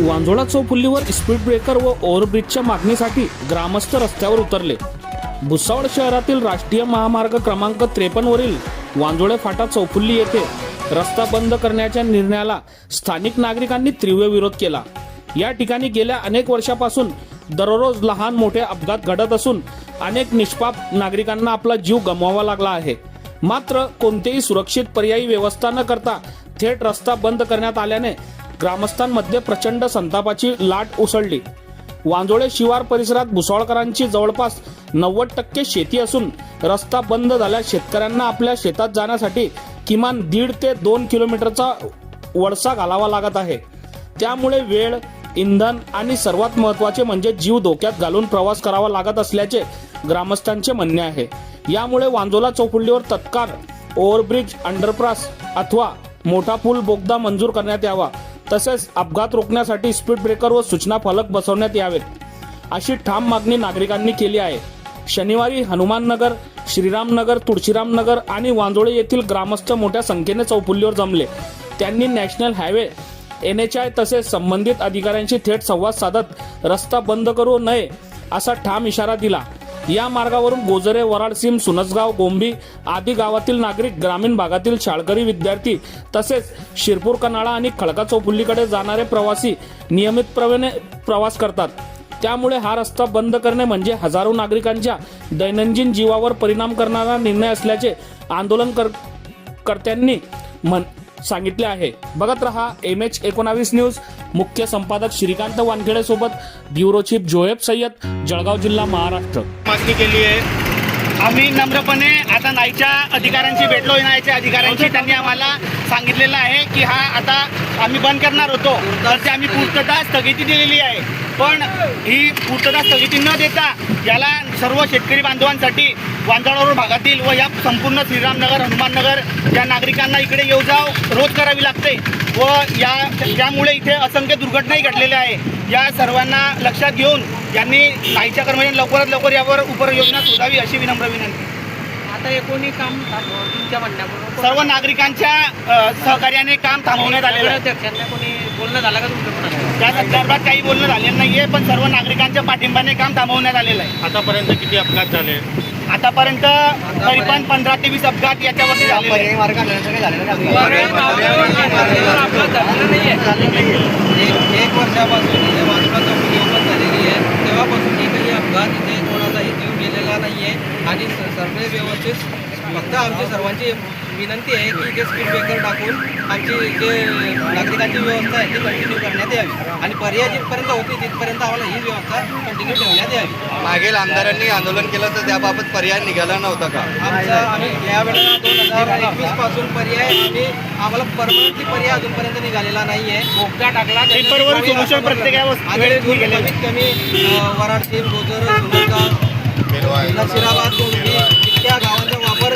वांजोळा चौफुल्लीवर speed breaker व ओव्हरब्रिजच्या मागणीसाठी ग्रामस्थ रस्त्यावर उतरले. भुसावळ शहरातील राष्ट्रीय महामार्ग क्रमांक त्रेपन्न वरील वांजोळे फाटा चौफुल्ली येथे रस्ता बंद करण्याच्या निर्णयाला स्थानिक नागरिकांनी तीव्र विरोध केला. या ठिकाणी गेल्या अनेक वर्षापासून दररोज लहान मोठे अपघात घडत असून अनेक निष्पाप नागरिकांना आपला जीव गमवावा लागला आहे. मात्र कोणतेही सुरक्षित पर्यायी व्यवस्था न करता थेट रस्ता बंद करण्यात आल्याने ग्रामस्थांमध्ये प्रचंड संतापाची लाट उसळली. वांजोळे शिवार परिसरात भुसावळकरांची जवळपास नव्वद टक्के शेती असून रस्ता बंद झाल्यास शेतकऱ्यांना आपल्या शेतात जाण्यासाठी किमान दीड ते दोन किलोमीटरचा वळसा घालावा लागत आहे. त्यामुळे वेळ इंधन आणि सर्वात महत्त्वाचे म्हणजे जीव धोक्यात घालून प्रवास करावा लागत असल्याचे ग्रामस्थांचे म्हणणे आहे. यामुळे वांजोला चौफुल्लीवर तत्काळ ओव्हरब्रिज अंडरपास अथवा मोठा पूल बोगदा मंजूर करण्यात यावा. तसेच अपघात रोखण्यासाठी स्पीड ब्रेकर व सूचना फलक बसवण्यात यावेत अशी ठाम मागणी नागरिकांनी केली आहे. शनिवारी हनुमाननगर श्रीरामनगर तुळशीरामनगर आणि वांजोळे येथील ग्रामस्थ मोठ्या संख्येने चौफुल्लीवर जमले. त्यांनी national highway N H I तसेच संबंधित अधिकाऱ्यांशी थेट संवाद साधत रस्ता बंद करू नये असा ठाम इशारा दिला. या मार्गावरून गोजरे वराडसीम सुनसगाव गोंभी आदी गावातील नागरिक ग्रामीण भागातील शाळकरी विद्यार्थी तसेच शिरपूर कनाळा आणि खडका चौफुल्लीकडे जाणारे प्रवासी नियमितपणे प्रवास करतात. त्यामुळे हा रस्ता बंद करणे म्हणजे हजारो नागरिकांच्या दैनंदिन जीवावर परिणाम करणारा निर्णय असल्याचे आंदोलन कर कर्त्यांनी म्हण सांगितले आहे. बघत रहा एम एच एकोणावीस न्यूज. मुख्य संपादक श्रीकांत वानखेडे सोबत ब्युरो चीफ जोहेब सय्यद जळगाव जिल्हा महाराष्ट्र. मागणी केली आहे. आम्ही नम्रपणे आता नाईच्या अधिकाऱ्यांशी भेटलो. नाईच्या अधिकाऱ्यांची त्यांनी आम्हाला सांगितलेलं आहे की हा आता आम्ही बंद करणार होतो. तर ते आम्ही पूर्तता स्थगिती दिलेली आहे. पण ही पूर्तता स्थगिती न देता याला सर्व शेतकरी बांधवांसाठी वांजाळारोड भागातील व या संपूर्ण श्रीरामनगर हनुमाननगर या नागरिकांना इकडे येऊ जाव रोज करावी लागते. व या त्यामुळे इथे असंख्य दुर्घटनाही घडलेल्या आहे. या सर्वांना लक्षात घेऊन यांनी नाईच्या कर्मचाऱ्यांनी लवकरात लवकर यावर उपाययोजना शोधावी अशी विनम्र विनंती. आता हे कोणी काम तुमच्या सर्व नागरिकांच्या सहकार्याने काम थांबवण्यात आलेलं आहे. बोलणं झालं का तुमच्या कोणाला? त्या संदर्भात काही बोलणं झालेलं नाहीये पण सर्व नागरिकांच्या पाठिंबाने काम थांबवण्यात आलेलं आहे. आतापर्यंत किती अपघात झाले? आतापर्यंत तरी पण पंधरा ते वीस अपघात याच्यावरती झालेले आहेत. एक एक वर्षापासून इथे बाजूला चौकडी ओपन झालेली आहे. तेव्हापासून एकही अपघात इथे कोणाचाही जीव गेलेला नाही आहे आणि स- सर्व व्यवस्थित फक्त आमची सर्वांची विनंती आहे की इथे स्पीड ब्रेकर टाकून आमची जे नागरिकांची व्यवस्था आहे ती कंटिन्यू करण्यात यावी. आणि पर्याय जिथपर्यंत होती तिथपर्यंत आम्हाला ही व्यवस्था कंटिन्यू ठेवण्यात यावी. मागील आमदारांनी आंदोलन केलं तर त्याबाबत पर्याय निघाला नव्हता का? आमचा आम्ही यावेळेला दोन हजार एकवीसपासून पर्याय आम्ही आम्हाला परमनंटली पर्याय अजूनपर्यंत निघालेला नाही आहे बोगदा टाकला. कमीत कमी अ, वराडशीर गोजर नशिराबाद गोंदी इतक्या गावांचा वापर